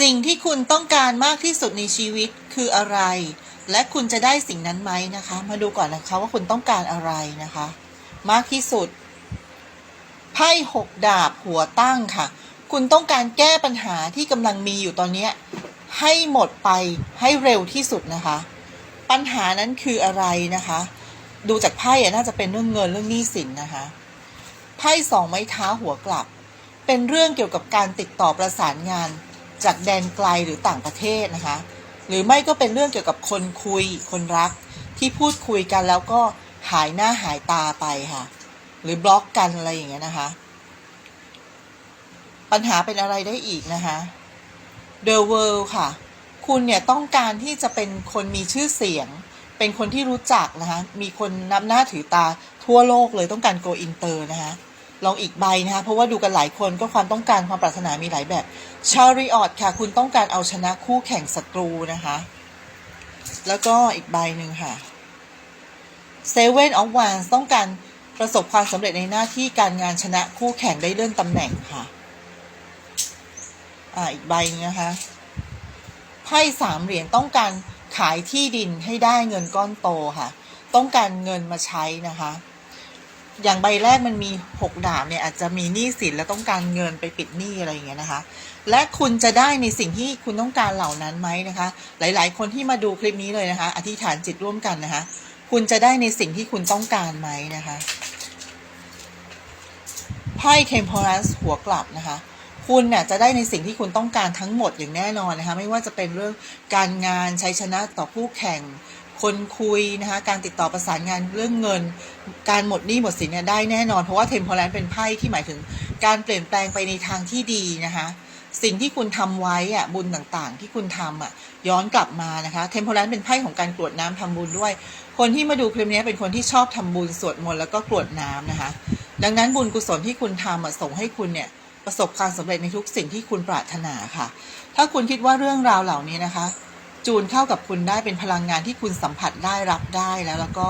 สิ่งที่คุณต้องการมากที่สุดในชีวิตคืออะไร และคุณจะได้สิ่งนั้นไหมนะคะ มาดูก่อนนะคะว่าคุณต้องการอะไรนะคะ มากที่สุด ไพ่หกดาบหัวตั้งค่ะ คุณต้องการแก้ปัญหาที่กำลังมีอยู่ตอนนี้ให้หมดไปให้เร็วที่สุดนะคะ ปัญหานั้นคืออะไรนะคะ ดูจากไพ่อะน่าจะเป็นเรื่องเงินเรื่องหนี้สินนะคะ ไพ่สองไม้เท้าหัวกลับ เป็นเรื่องเกี่ยวกับการติดต่อประสานงาน จากแดนไกลหรือต่างประเทศนะคะ หรือไม่ก็เป็นเรื่องเกี่ยวกับคนคุยคนรักที่พูดคุยกันแล้วก็หายหน้าหายตาไปค่ะ หรือบล็อกกันอะไรอย่างเงี้ยนะคะ ปัญหาเป็นอะไรได้อีกนะคะ The World ค่ะ คุณเนี่ยต้องการที่จะเป็นคนมีชื่อเสียง เป็นคนที่รู้จักนะคะ มีคนนับหน้าถือตาทั่วโลกเลยต้องการ go inter นะคะ ลองอีกใบนะคะเพราะว่าดูกันหลายคนก็ความต้องการความปรารถนามีหลายแบบชาริออตค่ะ คุณต้องการเอาชนะคู่แข่งศัตรูนะคะ แล้วก็อีกใบหนึ่งค่ะ Seven of Wands ต้องการประสบความสำเร็จในหน้าที่การงานชนะคู่แข่งได้เลื่อนตำแหน่งค่ะ อ่าอีกใบนึงนะคะไพ่สามเหรียญต้องการขายที่ดินให้ได้เงินก้อนโตค่ะ ต้องการเงินมาใช้นะคะ อย่างใบแรกมันมีหกดาบเนี่ยอาจจะมีหนี้สินและต้องการเงินไปปิดหนี้อะไรอย่างเงี้ยนะคะ และคุณจะได้ในสิ่งที่คุณต้องการเหล่านั้นไหมนะคะ หลาย ๆ คนที่มาดูคลิปนี้เลยนะคะ อธิษฐานจิตร่วมกันนะคะ คุณจะได้ในสิ่งที่คุณต้องการไหมนะคะไพ่เทมเพอรัสหัวกลับนะคะคุณเนี่ยจะได้ในสิ่งที่คุณต้องการทั้งหมดอย่างแน่นอนนะคะ ไม่ว่าจะเป็นเรื่องการงานชัยชนะต่อคู่แข่ง คนคุยนะคะการติดต่อประสานงานเรื่องเงิน การหมดหนี้หมดสินเนี่ยได้แน่นอน เพราะว่าเทมเพลนเป็นไพ่ที่หมายถึง การเปลี่ยนแปลงไปในทางที่ดีนะคะสิ่งที่คุณทำไว้อะบุญต่างๆ ที่คุณทำอะย้อนกลับมานะคะเทมเพลนเป็นไพ่ของการกรวดน้ำทำบุญด้วย คนที่มาดูคลิปนี้เป็นคนที่ชอบทำบุญสวดมนต์แล้วก็กรวดน้ำนะคะ ดังนั้นบุญกุศลที่คุณทำอะส่งให้คุณเนี่ยประสบความสำเร็จในทุกสิ่งที่คุณปรารถนาค่ะ ถ้าคุณคิดว่าเรื่องราวเหล่านี้นะคะ จูนเข้ากับคุณได้เป็นพลังงานที่คุณสัมผัสได้รับได้แล้วแล้วก็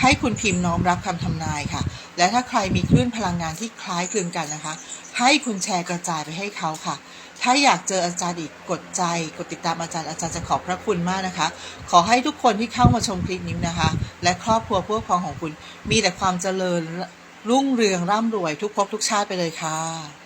ให้คุณพิมพ์น้อมรับคำทำนายค่ะ และถ้าใครมีคลื่นพลังงานที่คล้ายคลึงกันนะคะ ให้คุณแชร์กระจายไปให้เขาค่ะ ถ้าอยากเจออาจารย์อีกกดใจ กดติดตามอาจารย์อาจารย์จะขอบพระคุณมากนะคะ ขอให้ทุกคนที่เข้ามาชมคลิปนี้นะคะ และครอบครัวพวกพ้องของคุณ มีแต่ความเจริญรุ่งเรืองร่ำรวยทุกภพทุกชาติไปเลยค่ะ